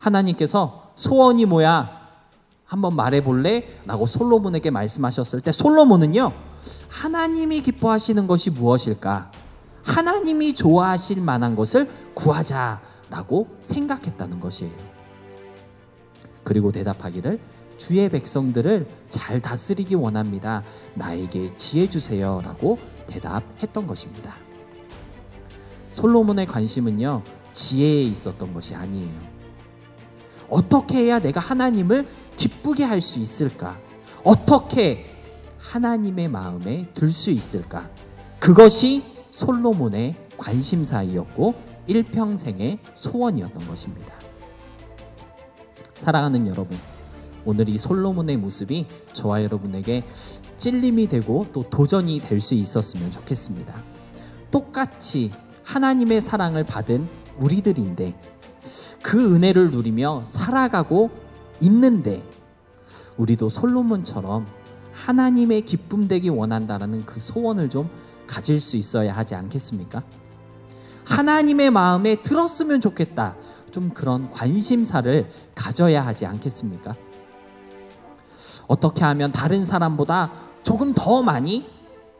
하나님께서 소원이 뭐야? 한번 말해 볼래? 라고 솔로몬에게 말씀하셨을 때 솔로몬은요, 하나님이 기뻐하시는 것이 무엇일까? 하나님이 좋아하실 만한 것을 구하자라고 생각했다는 것이에요. 그리고 대답하기를 주의 백성들을 잘 다스리기 원합니다. 나에게 지혜 주세요라고 대답했던 것입니다. 솔로몬의 관심은요, 지혜에 있었던 것이 아니에요. 어떻게 해야 내가 하나님을 기쁘게 할 수 있을까? 어떻게 하나님의 마음에 들 수 있을까? 그것이 솔로몬의 관심사이었고 일평생의 소원이었던 것입니다. 사랑하는 여러분, 오늘 이 솔로몬의 모습이 저와 여러분에게 찔림이 되고 또 도전이 될 수 있었으면 좋겠습니다. 똑같이 하나님의 사랑을 받은 우리들인데 그 은혜를 누리며 살아가고 있는데 우리도 솔로몬처럼 하나님의 기쁨 되기 원한다라는 그 소원을 좀 가질 수 있어야 하지 않겠습니까? 하나님의 마음에 들었으면 좋겠다. 좀 그런 관심사를 가져야 하지 않겠습니까? 어떻게 하면 다른 사람보다 조금 더 많이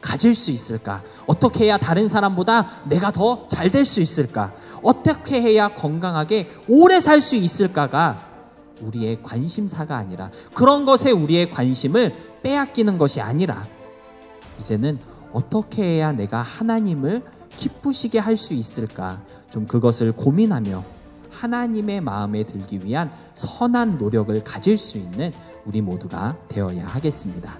가질 수 있을까? 어떻게 해야 다른 사람보다 내가 더 잘 될 수 있을까? 어떻게 해야 건강하게 오래 살 수 있을까가 우리의 관심사가 아니라 그런 것에 우리의 관심을 빼앗기는 것이 아니라 이제는 어떻게 해야 내가 하나님을 기쁘시게 할 수 있을까? 좀 그것을 고민하며 하나님의 마음에 들기 위한 선한 노력을 가질 수 있는 우리 모두가 되어야 하겠습니다.